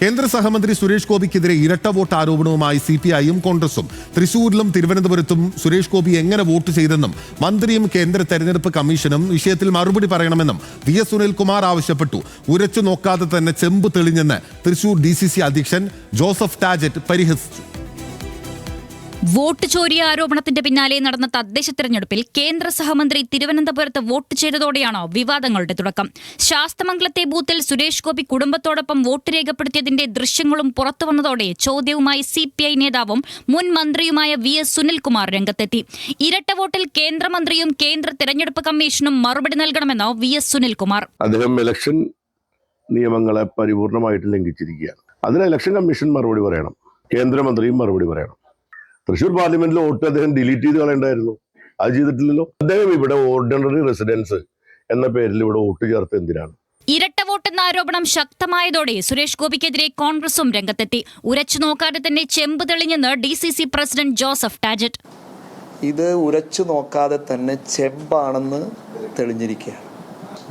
കേന്ദ്ര സഹമന്ത്രി സുരേഷ് ഗോപിക്കെതിരെ ഇരട്ട വോട്ട് ആരോപണവുമായി സി പി ഐയും കോൺഗ്രസും. തൃശൂരിലും തിരുവനന്തപുരത്തും സുരേഷ് ഗോപി എങ്ങനെ വോട്ട് ചെയ്തെന്നും മന്ത്രിയും കേന്ദ്ര തെരഞ്ഞെടുപ്പ് കമ്മീഷനും വിഷയത്തിൽ മറുപടി പറയണമെന്നും വി എസ് സുനിൽകുമാർ ആവശ്യപ്പെട്ടു. ഉരച്ചു നോക്കാതെ തന്നെ ചെമ്പ് തെളിഞ്ഞെന്ന് തൃശൂർ ഡി അധ്യക്ഷൻ ജോസഫ് ടാജറ്റ് പരിഹസിച്ചു. വോട്ട് ചോരി ആരോപണത്തിന്റെ പിന്നാലെ നടന്ന തദ്ദേശ തെരഞ്ഞെടുപ്പിൽ കേന്ദ്ര സഹമന്ത്രി തിരുവനന്തപുരത്ത് വോട്ട് ചെയ്തതോടെയാണോ വിവാദങ്ങളുടെ തുടക്കം. ശാസ്തമംഗലത്തെ ബൂത്തിൽ സുരേഷ് ഗോപി കുടുംബത്തോടൊപ്പം വോട്ട് രേഖപ്പെടുത്തിയതിന്റെ ദൃശ്യങ്ങളും പുറത്തുവന്നതോടെ ചോദ്യവുമായി സി പി ഐ നേതാവും മുൻ മന്ത്രിയുമായ വി എസ് സുനിൽകുമാർ രംഗത്തെത്തി. ഇരട്ട വോട്ടിൽ കേന്ദ്രമന്ത്രിയും കേന്ദ്ര തെരഞ്ഞെടുപ്പ് കമ്മീഷനും മറുപടി നൽകണമെന്നോ വി എസ് സുനിൽകുമാർ. അദ്ദേഹം ഇലക്ഷൻ നിയമങ്ങളെ പരിപൂർണമായിട്ട് ലംഘിച്ചിരിക്കുകയാണ്. അതിന് ഇലക്ഷൻ കമ്മീഷൻ മറുപടി പറയണം. കേന്ദ്രമന്ത്രിയും മറുപടി പറയണം. തൃശ്ശൂർ പാർലമെന്റിലെ വോട്ട് അദ്ദേഹം ഡിലീറ്റ് ചെയ്ത് കളയണ്ടായിരുന്നു. അത് ചെയ്തിട്ടില്ലല്ലോ. അദ്ദേഹം ഇവിടെ ഓർഡിനറി റെസിഡൻസ് എന്ന പേരിൽ ഇവിടെ വോട്ട് ചേർത്ത് എന്തിനാണ്? ഇരട്ട വോട്ടെന്ന ആരോപണം ശക്തമായതോടെ സുരേഷ് ഗോപിക്കെതിരെ കോൺഗ്രസും രംഗത്തെത്തി. ഉരച്ചു നോക്കാതെ തന്നെ ചെമ്പ് തെളിഞ്ഞെന്ന് D C C president Joseph Tajet. ഇത് ഉരച്ചു നോക്കാതെ തന്നെ ചെമ്പാണെന്ന് തെളിഞ്ഞിരിക്കുകയാണ്.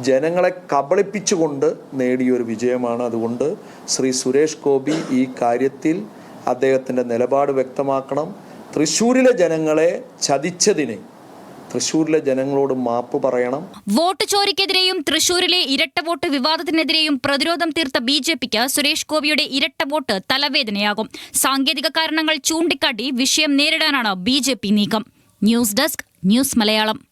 ജനങ്ങളെ കബളിപ്പിച്ചുകൊണ്ട് നേടിയൊരു വിജയമാണ് അതുകൊണ്ട് ശ്രീ സുരേഷ് ഗോപി ഈ കാര്യത്തിൽ അദ്ദേഹത്തിന്റെ നിലപാട് വ്യക്തമാക്കണം. തൃശ്ശൂരിലെ ജനങ്ങളെ ചതിച്ചതിന് തൃശ്ശൂരിലെ ജനങ്ങളോട് മാപ്പ് പറയണം. വോട്ട് ചോരിക്കെതിരെയും തൃശൂരിലെ ഇരട്ട വോട്ട് വിവാദത്തിനെതിരെയും പ്രതിരോധം തീർത്ത ബി ജെ പിക്ക് സുരേഷ് ഗോപിയുടെ ഇരട്ട വോട്ട് തലവേദനയാകും. സാങ്കേതിക കാരണങ്ങൾ ചൂണ്ടിക്കാട്ടി വിഷയം നേരിടാനാണ് ബി നീക്കം. News desk news Malayalam.